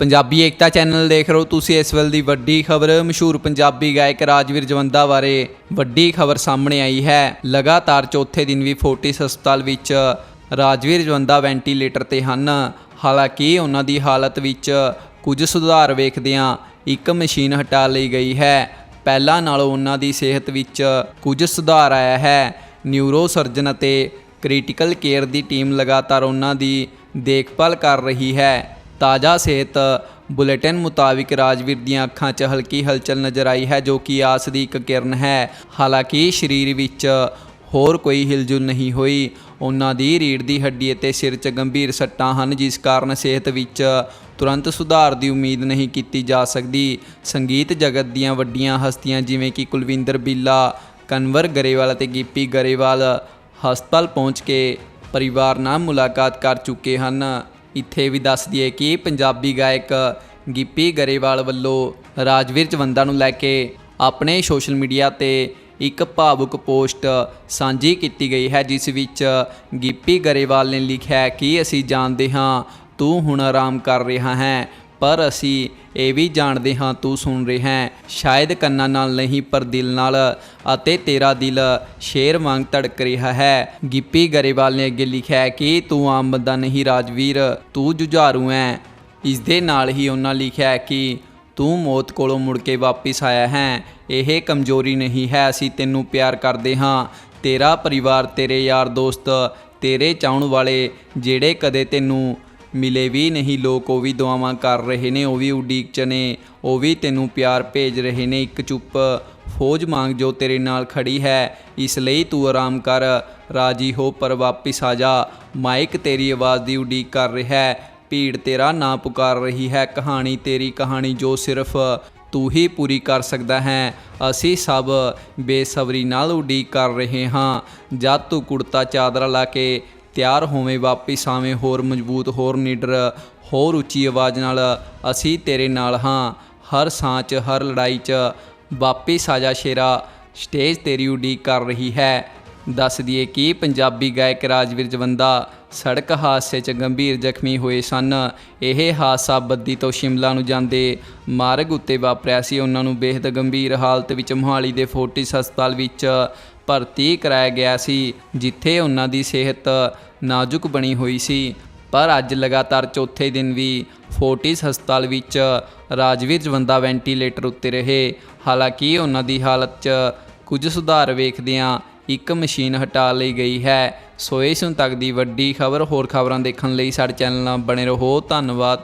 ਪੰਜਾਬੀ ਏਕਤਾ channel ਦੇਖ ਰਹੇ ਹੋ ਤੁਸੀਂ ਇਸ ਵੇਲੇ ਦੀ ਵੱਡੀ ਖਬਰ। ਮਸ਼ਹੂਰ ਪੰਜਾਬੀ ਗਾਇਕ ਰਾਜਵੀਰ ਜਵੰਦਾ ਬਾਰੇ ਵੱਡੀ ਖਬਰ ਸਾਹਮਣੇ ਆਈ ਹੈ। ਲਗਾਤਾਰ ਚੌਥੇ ਦਿਨ ਵੀ ਫੋਰਟਿਸ ਹਸਪਤਾਲ ਵਿੱਚ ਰਾਜਵੀਰ ਜਵੰਦਾ ਵੈਂਟੀਲੇਟਰ ਤੇ ਹਨ। ਹਾਲਾਂਕਿ ਉਹਨਾਂ ਦੀ ਹਾਲਤ ਵਿੱਚ ਕੁਝ ਸੁਧਾਰ ਵੇਖਦਿਆਂ ਇੱਕ ਮਸ਼ੀਨ ਹਟਾ ਲਈ ਗਈ ਹੈ। ਪਹਿਲਾਂ ਨਾਲੋਂ ਉਹਨਾਂ ਦੀ ਸਿਹਤ ਵਿੱਚ ਕੁਝ ਸੁਧਾਰ ਆਇਆ ਹੈ। ਨਿਊਰੋ ਸਰਜਨ ਅਤੇ ਕ੍ਰਿਟੀਕਲ ਕੇਅਰ ਦੀ ਟੀਮ ਲਗਾਤਾਰ ਉਹਨਾਂ ਦੀ ਦੇਖਭਾਲ ਕਰ ਰਹੀ ਹੈ। ਤਾਜ਼ਾ ਸਿਹਤ ਬੁਲੇਟਿਨ ਮੁਤਾਬਿਕ ਰਾਜਵੀਰ ਦੀਆਂ ਅੱਖਾਂ 'ਚ ਹਲਕੀ ਹਲਚਲ ਨਜ਼ਰ ਆਈ ਹੈ, ਜੋ ਕਿ ਆਸ ਦੀ ਇੱਕ ਕਿਰਨ ਹੈ। ਹਾਲਾਂਕਿ ਸਰੀਰ ਵਿੱਚ ਹੋਰ ਕੋਈ ਹਿਲਜੁਲ ਨਹੀਂ ਹੋਈ। ਉਹਨਾਂ ਦੀ ਰੀੜ੍ਹ ਦੀ ਹੱਡੀ ਅਤੇ ਸਿਰ 'ਚ ਗੰਭੀਰ ਸੱਟਾਂ ਹਨ, ਜਿਸ ਕਾਰਨ ਸਿਹਤ ਵਿੱਚ ਤੁਰੰਤ ਸੁਧਾਰ ਦੀ ਉਮੀਦ ਨਹੀਂ ਕੀਤੀ ਜਾ ਸਕਦੀ। ਸੰਗੀਤ ਜਗਤ ਦੀਆਂ ਵੱਡੀਆਂ ਹਸਤੀਆਂ ਜਿਵੇਂ ਕਿ ਕੁਲਵਿੰਦਰ ਬਿੱਲਾ, ਕਨਵਰ ਗਰੇਵਾਲ ਅਤੇ ਗਿੱਪੀ ਗਰੇਵਾਲ ਹਸਪਤਾਲ ਪਹੁੰਚ ਕੇ ਪਰਿਵਾਰ ਨਾਲ ਮੁਲਾਕਾਤ ਕਰ ਚੁੱਕੇ ਹਨ। ਇੱਥੇ ਵੀ ਦੱਸ ਦਈਏ ਕਿ ਪੰਜਾਬੀ ਗਾਇਕ ਗਿੱਪੀ ਗਰੇਵਾਲ ਵੱਲੋਂ ਰਾਜਵੀਰ ਚਵੰਦਾ ਨੂੰ ਲੈ ਕੇ ਆਪਣੇ ਸੋਸ਼ਲ ਮੀਡੀਆ ਤੇ ਇੱਕ ਭਾਵੁਕ ਪੋਸਟ ਸਾਂਝੀ ਕੀਤੀ ਗਈ ਹੈ, ਜਿਸ ਵਿੱਚ ਗਿੱਪੀ ਗਰੇਵਾਲ ਨੇ ਲਿਖਿਆ ਹੈ ਕਿ ਅਸੀਂ ਜਾਣਦੇ ਹਾਂ, ਤੂੰ ਹੁਣ ਆਰਾਮ ਕਰ ਰਿਹਾ ਹੈ। ਪਰ ਅਸੀਂ ਇਹ ਵੀ ਜਾਣਦੇ ਹਾਂ, ਤੂੰ ਸੁਣ ਰਿਹਾ ਹੈ। ਸ਼ਾਇਦ ਕੰਨਾਂ ਨਾਲ ਨਹੀਂ, ਪਰ ਦਿਲ ਨਾਲ ਅਤੇ ਤੇਰਾ ਦਿਲ ਸ਼ੇਰ ਵਾਂਗ ਧੜਕ ਰਿਹਾ ਹੈ। ਗਿੱਪੀ ਗਰੇਵਾਲ ਨੇ ਅੱਗੇ ਲਿਖਿਆ ਕਿ ਤੂੰ ਆਮ ਬੰਦਾ ਨਹੀਂ ਰਾਜਵੀਰ, ਤੂੰ ਜੁਝਾਰੂ ਹੈ। ਇਸ ਦੇ ਨਾਲ ਹੀ ਉਹਨਾਂ ਲਿਖਿਆ ਕਿ ਤੂੰ ਮੌਤ ਕੋਲੋਂ ਮੁੜ ਕੇ ਵਾਪਿਸ ਆਇਆ ਹੈ। ਇਹ ਕਮਜ਼ੋਰੀ ਨਹੀਂ ਹੈ, ਅਸੀਂ ਤੈਨੂੰ ਪਿਆਰ ਕਰਦੇ ਹਾਂ। ਤੇਰਾ ਪਰਿਵਾਰ, ਤੇਰੇ ਯਾਰ ਦੋਸਤ, ਤੇਰੇ ਚਾਹਣ ਵਾਲੇ, ਜਿਹੜੇ ਕਦੇ ਤੈਨੂੰ ਮਿਲੇ ਵੀ ਨਹੀਂ, ਲੋਕ ਉਹ ਵੀ ਦੁਆਵਾਂ ਕਰ ਰਹੇ ਨੇ, ਉਹ ਵੀ ਉਡੀਕ ਚ ਨੇ, ਉਹ ਵੀ ਤੈਨੂੰ ਪਿਆਰ ਭੇਜ ਰਹੇ ਨੇ। ਇੱਕ ਚੁੱਪ ਫੌਜ ਮੰਗ ਜੋ ਤੇਰੇ ਨਾਲ ਖੜੀ ਹੈ, ਇਸ ਲਈ ਤੂੰ ਆਰਾਮ ਕਰ, ਰਾਜੀ ਹੋ ਪਰ ਵਾਪਿਸ ਆ ਜਾ। ਮਾਈਕ ਤੇਰੀ ਆਵਾਜ਼ ਦੀ ਉਡੀਕ ਕਰ ਰਿਹਾ ਹੈ, ਭੀੜ ਤੇਰਾ ਨਾਂ ਪੁਕਾਰ ਰਹੀ ਹੈ। ਕਹਾਣੀ ਤੇਰੀ ਕਹਾਣੀ ਜੋ ਸਿਰਫ ਤੂੰ ਹੀ ਪੂਰੀ ਕਰ ਸਕਦਾ ਹੈ, ਅਸੀਂ ਸਭ ਬੇਸਬਰੀ ਨਾਲ ਉਡੀਕ ਕਰ ਰਹੇ ਹਾਂ। ਜਦ ਤੂੰ ਕੁੜਤਾ ਚਾਦਰਾ ਲਾ ਕੇ ਤਿਆਰ ਹੋਵੇਂ, ਵਾਪਿਸ ਆਵੇਂ, ਹੋਰ ਮਜ਼ਬੂਤ, ਹੋਰ ਨਿਡਰ, ਹੋਰ ਉੱਚੀ ਆਵਾਜ਼ ਨਾਲ ਅਸੀਂ ਤੇਰੇ ਨਾਲ ਹਾਂ। ਹਰ ਸਾਹ 'ਚ ਹਰ ਲੜਾਈ 'ਚ ਵਾਪਿਸ ਆ ਜਾ ਸ਼ੇਰਾ, ਸਟੇਜ ਤੇਰੀ ਉਡੀਕ ਕਰ ਰਹੀ ਹੈ। ਦੱਸ ਦਈਏ ਕਿ ਪੰਜਾਬੀ ਗਾਇਕ ਰਾਜਵੀਰ ਜਵੰਦਾ ਸੜਕ ਹਾਦਸੇ 'ਚ ਗੰਭੀਰ ਜ਼ਖਮੀ ਹੋਏ ਸਨ। ਇਹ ਹਾਦਸਾ ਬੱਦੀ ਤੋਂ ਸ਼ਿਮਲਾ ਨੂੰ ਜਾਂਦੇ ਮਾਰਗ ਉੱਤੇ ਵਾਪਰਿਆ ਸੀ। ਉਹਨਾਂ ਨੂੰ ਬੇहद ਗੰਭੀਰ ਹਾਲਤ ਵਿੱਚ ਮੋਹਾਲੀ ਦੇ ਫੋਰਟਿਸ ਹਸਪਤਾਲ ਵਿੱਚ ਭਰਤੀ ਕਰਾਇਆ ਗਿਆ ਸੀ, ਜਿੱਥੇ ਉਹਨਾਂ ਦੀ ਸਿਹਤ ਨਾਜ਼ੁਕ ਬਣੀ ਹੋਈ ਸੀ। ਪਰ ਅੱਜ ਲਗਾਤਾਰ ਚੌਥੇ ਦਿਨ ਵੀ ਫੋਰਟਿਸ ਹਸਪਤਾਲ ਵਿੱਚ ਰਾਜਵੀਰ ਜਵੰਦਾ ਵੈਂਟੀਲੇਟਰ ਉੱਤੇ ਰਹੇ। ਹਾਲਾਂਕਿ ਉਹਨਾਂ ਦੀ ਹਾਲਤ 'ਚ ਕੁਝ ਸੁਧਾਰ ਵੇਖਦਿਆਂ ਇੱਕ ਮਸ਼ੀਨ ਹਟਾ ਲਈ ਗਈ ਹੈ। ਸੋ ਇਸ ਹੁਣ ਤੱਕ ਦੀ ਵੱਡੀ ਖਬਰ ਹੋਰ ਖਬਰਾਂ ਦੇਖਣ ਲਈ ਸਾਡੇ ਚੈਨਲ ਨਾਲ ਬਣੇ ਰਹੋ। ਧੰਨਵਾਦ।